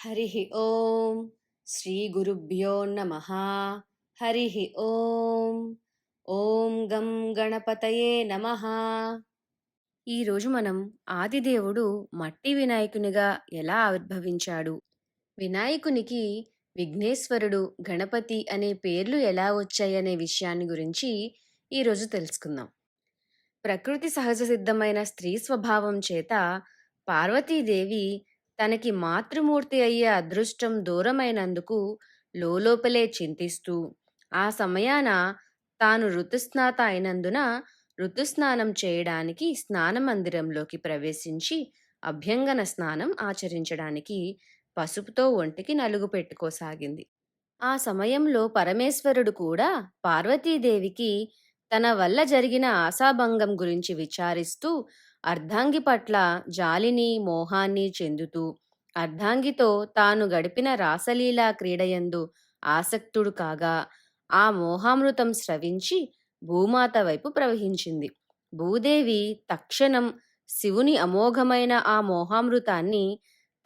హరి ఓం శ్రీ గురుభ్యో నమ. హరి ఓం. ఓం గం గణపతయే నమ. ఈరోజు మనం ఆదిదేవుడు మట్టి వినాయకునిగా ఎలా ఆవిర్భవించాడు? వినాయకునికి విఘ్నేశ్వరుడు గణపతి అనే పేర్లు ఎలా వచ్చాయనే విషయాన్ని గురించి ఈరోజు తెలుసుకుందాం. ప్రకృతి సహజ సిద్ధమైన స్త్రీ స్వభావం చేత పార్వతీదేవి తనకి మాతృమూర్తి అయ్యే అదృష్టం దూరమైనందుకు లోపలే చింతిస్తూ ఆ సమయాన తాను ఋతుస్నాత అయినందున ఋతుస్నానం చేయడానికి స్నాన మందిరంలోకి ప్రవేశించి అభ్యంగన స్నానం ఆచరించడానికి పసుపుతో ఒంటికి నలుగు పెట్టుకోసాగింది. ఆ సమయంలో పరమేశ్వరుడు కూడా పార్వతీదేవికి తన వల్ల జరిగిన ఆశాభంగం గురించి విచారిస్తూ అర్ధాంగి పట్ల జాలిని మోహాన్ని చెందుతూ అర్ధాంగితో తాను గడిపిన రాసలీలా క్రీడయందు ఆసక్తుడు కాగా ఆ మోహామృతం స్రవించి భూమాత వైపు ప్రవహించింది. భూదేవి తక్షణం శివుని అమోఘమైన ఆ మోహామృతాన్ని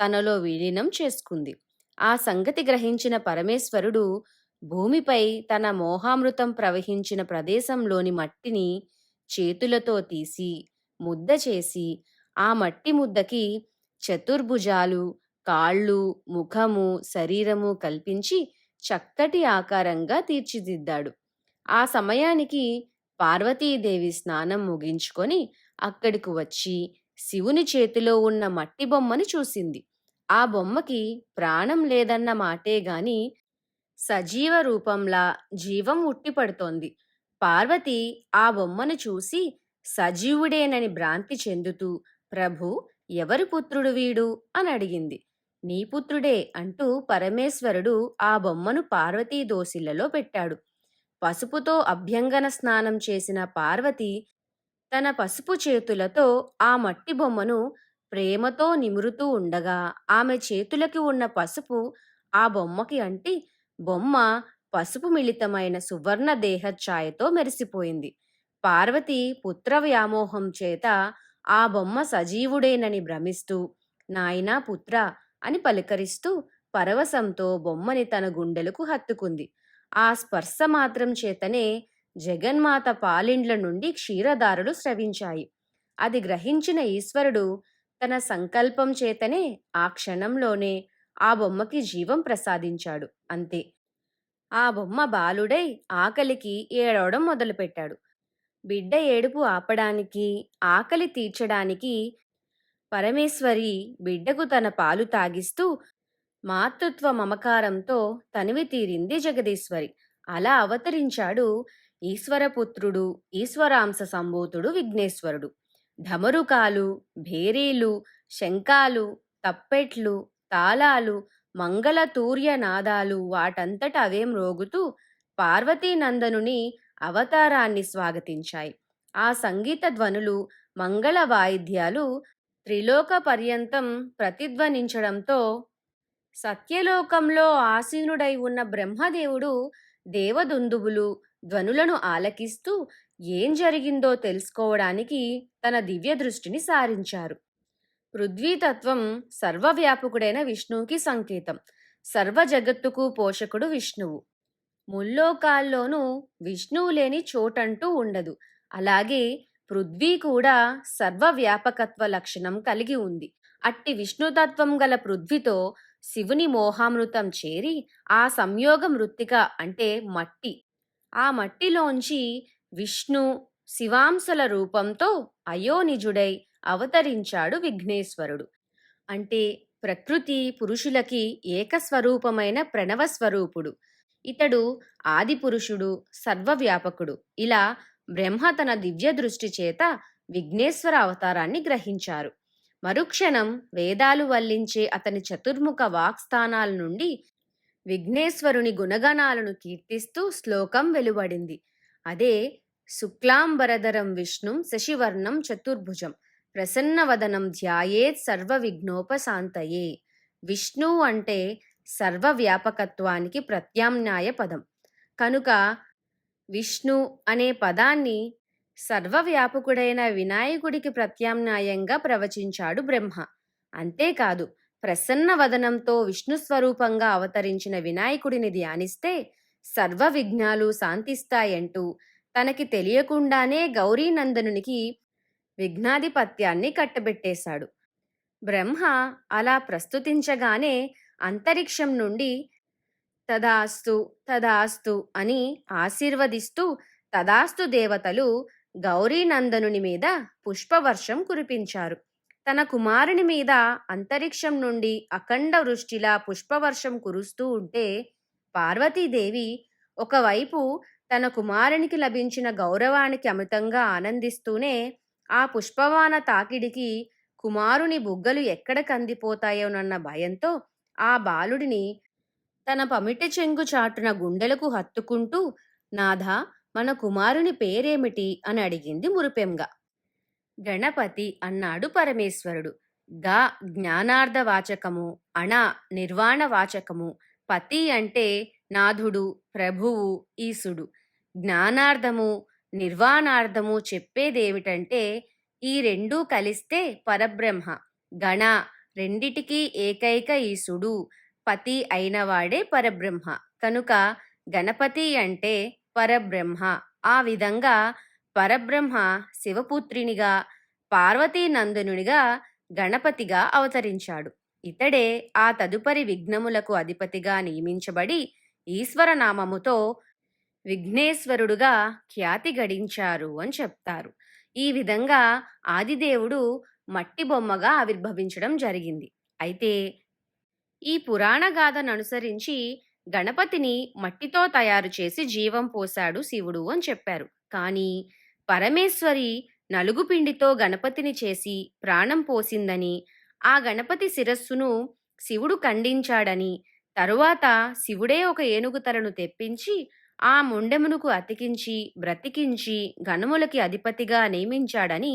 తనలో విలీనం చేసుకుంది. ఆ సంగతి గ్రహించిన పరమేశ్వరుడు భూమిపై తన మోహామృతం ప్రవహించిన ప్రదేశంలోని మట్టిని చేతులతో తీసి ముద్ద చేసి ఆ మట్టి ముద్దకి చతుర్భుజాలు కాళ్ళు ముఖము శరీరము కల్పించి చక్కటి ఆకారంగా తీర్చిదిద్దాడు. ఆ సమయానికి పార్వతీదేవి స్నానం ముగించుకొని అక్కడికి వచ్చి శివుని చేతిలో ఉన్న మట్టి బొమ్మని చూసింది. ఆ బొమ్మకి ప్రాణం లేదన్న మాటే గాని సజీవ రూపంలా జీవం ఉట్టిపడుతోంది. పార్వతి ఆ బొమ్మను చూసి సజీవుడేనని భ్రాంతి చెందుతూ ప్రభు ఎవరి పుత్రుడు వీడు? అని అడిగింది. నీ పుత్రుడే అంటూ పరమేశ్వరుడు ఆ బొమ్మను పార్వతీ దోసిళ్ళలో పెట్టాడు. పసుపుతో అభ్యంగన స్నానం చేసిన పార్వతి తన పసుపు చేతులతో ఆ మట్టి బొమ్మను ప్రేమతో నిమురుతూ ఉండగా ఆమె చేతులకి ఉన్న పసుపు ఆ బొమ్మకి అంటి బొమ్మ పసుపు మిళితమైన సువర్ణ దేహఛాయతో మెరిసిపోయింది. పార్వతి పుత్ర వ్యామోహం చేత ఆ బొమ్మ సజీవుడేనని భ్రమిస్తూ నాయనా పుత్ర అని పలకరిస్తూ పరవశంతో బొమ్మని తన గుండెలకు హత్తుకుంది. ఆ స్పర్శ మాత్రం చేతనే జగన్మాత పాలిండ్ల నుండి క్షీరదారులు స్రవించాయి. అది గ్రహించిన ఈశ్వరుడు తన సంకల్పం చేతనే ఆ క్షణంలోనే ఆ బొమ్మకి జీవం ప్రసాదించాడు. అంతే. ఆ బొమ్మ బాలుడై ఆకలికి ఏడవడం మొదలుపెట్టాడు. బిడ్డ ఏడుపు ఆపడానికి ఆకలి తీర్చడానికి పరమేశ్వరి బిడ్డకు తన పాలు తాగిస్తూ మాతృత్వ మమకారంతో తనివి తీరింది జగదీశ్వరి. అలా అవతరించాడు ఈశ్వరపుత్రుడు ఈశ్వరాంశ సంభూతుడు విఘ్నేశ్వరుడు. ఢమరుకాలు భేరీలు శంఖాలు తప్పెట్లు తాళాలు మంగళతూర్య నాదాలు వాటంతట అవే మ్రోగుతూ పార్వతీనందనుని అవతారాన్ని స్వాగతించాయి. ఆ సంగీత ధ్వనులు మంగళ వాయిద్యాలు త్రిలోక పర్యంతం ప్రతిధ్వనించడంతో సత్యలోకంలో ఆసీనుడై ఉన్న బ్రహ్మదేవుడు దేవదుందుబులు ధ్వనులను ఆలకిస్తూ ఏం జరిగిందో తెలుసుకోవడానికి తన దివ్య దృష్టిని సారించారు. పృథ్వీతత్వం సర్వవ్యాపకుడైన విష్ణువుకి సంకేతం. సర్వ జగత్తుకు పోషకుడు విష్ణువు. ముల్లోకాల్లోనూ విష్ణువు లేని చోటంటూ ఉండదు. అలాగే పృథ్వీ కూడా సర్వవ్యాపకత్వ లక్షణం కలిగి ఉంది. అట్టి విష్ణుతత్వం గల పృథ్వీతో శివుని మోహామృతం చేరి ఆ సంయోగ మృత్తిక అంటే మట్టి. ఆ మట్టిలోంచి విష్ణు శివాంశల రూపంతో అయోనిజుడై అవతరించాడు విఘ్నేశ్వరుడు. అంటే ప్రకృతి పురుషులకి ఏకస్వరూపమైన ప్రణవ స్వరూపుడు ఇతడు ఆదిపురుషుడు సర్వవ్యాపకుడు. ఇలా బ్రహ్మ తన దివ్య దృష్టి చేత విఘ్నేశ్వర అవతారాన్ని గ్రహించారు. మరుక్షణం వేదాలు వల్లించే అతని చతుర్ముఖ వాక్స్థానాల నుండి విఘ్నేశ్వరుని గుణగణాలను కీర్తిస్తూ శ్లోకం వెలువడింది. అదే శుక్లాంబరధరం విష్ణుం శశివర్ణం చతుర్భుజం. ప్రసన్నవదనం ధ్యాయేత్ సర్వ విఘ్నోపశాంతయే విష్ణు అంటే సర్వవ్యాపకత్వానికి ప్రత్యామ్నాయ పదం. కనుక విష్ణు అనే పదాన్ని సర్వవ్యాపకుడైన వినాయకుడికి ప్రత్యామ్నాయంగా ప్రవచించాడు బ్రహ్మ. అంతేకాదు ప్రసన్న వదనంతో విష్ణు స్వరూపంగా అవతరించిన వినాయకుడిని ధ్యానిస్తే సర్వ విఘ్నాలు శాంతిస్తాయంటూ తనకి తెలియకుండానే గౌరీనందనునికి విఘ్నాధిపత్యాన్ని కట్టబెట్టేశాడు. బ్రహ్మ అలా ప్రస్తుతించగానే అంతరిక్షం నుండి తదాస్తు తదాస్తు అని ఆశీర్వదిస్తూ తదాస్తు దేవతలు గౌరీనందనుని మీద పుష్పవర్షం కురిపించారు. తన కుమారుని మీద అంతరిక్షం నుండి అఖండ వృష్టిలా పుష్పవర్షం కురుస్తూ ఉంటే పార్వతీదేవి ఒకవైపు తన కుమారునికి లభించిన గౌరవానికి అమితంగా ఆనందిస్తూనే ఆ పుష్పవాన తాకిడికి కుమారుని బుగ్గలు ఎక్కడ కందిపోతాయోనన్న భయంతో ఆ బాలుడిని తన పమిట చెంగు చాటున గుండెలకు హత్తుకుంటూ నాథ మన కుమారుని పేరేమిటి? అని అడిగింది మురిపెంగా. గణపతి అన్నాడు పరమేశ్వరుడు. గా జ్ఞానార్థవాచకము అణ నిర్వాణవాచకము పతి అంటే నాథుడు ప్రభువు ఈశుడు జ్ఞానార్థము నిర్వాణార్థము చెప్పేదేమిటంటే ఈ రెండూ కలిస్తే పరబ్రహ్మ గణ రెండిటికీ ఏకైక ఈశుడు పతి అయినవాడే పరబ్రహ్మ. కనుక గణపతి అంటే పరబ్రహ్మ. ఆ విధంగా పరబ్రహ్మ శివపుత్రినిగా పార్వతీనందనునిగా గణపతిగా అవతరించాడు. ఇతడే ఆ తదుపరి విఘ్నములకు అధిపతిగా నియమించబడి ఈశ్వరనామముతో విఘ్నేశ్వరుడుగా ఖ్యాతి గడించారు అని చెప్తారు. ఈ విధంగా ఆదిదేవుడు మట్టి బొమ్మగా ఆవిర్భవించడం జరిగింది. అయితే ఈ పురాణ గాథను అనుసరించి గణపతిని మట్టితో తయారు చేసి జీవం పోశాడు శివుడు అని చెప్పారు. కానీ పరమేశ్వరి నలుగు పిండితో గణపతిని చేసి ప్రాణం పోసిందని ఆ గణపతి శిరస్సును శివుడు ఖండించాడని తరువాత శివుడే ఒక ఏనుగు తలను తెప్పించి ఆ ముండెమునకు అతికించి బ్రతికించి గణములకి అధిపతిగా నియమించాడని